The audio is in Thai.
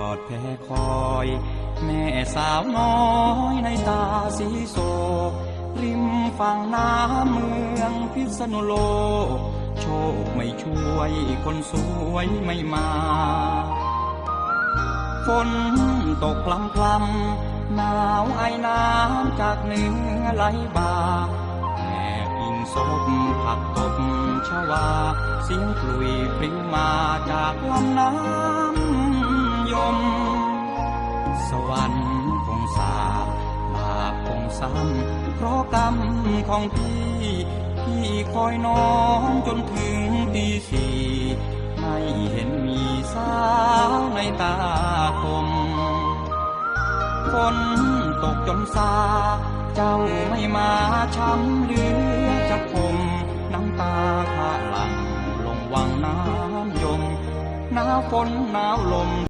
อดแพ้คอย แม่สาวน้อยในตาสีโศกริมฝั่งน้ำเมืองพิษณุโลก โชคไม่ช่วยคนสวยไม่มาฝนตกพลำพลำหนาวไอน้ำจากเหนือไหลบ่าแอบอิงศพผักตบชวา เสียงกลุยพลิ้วมาจากลำน้ำ สวรรค์คงสาบบาปคงซ้ำเพราะกรรมของพี่พี่คอยน้องจนถึงตีสี่ไม่เห็นมีสาวในตาคมฝนตกจนซา เจ้าไม่มาช้ำหลือจะคมน้ำตาข้าหลังลงวังน้ำยมหนาวฝนหนาวลม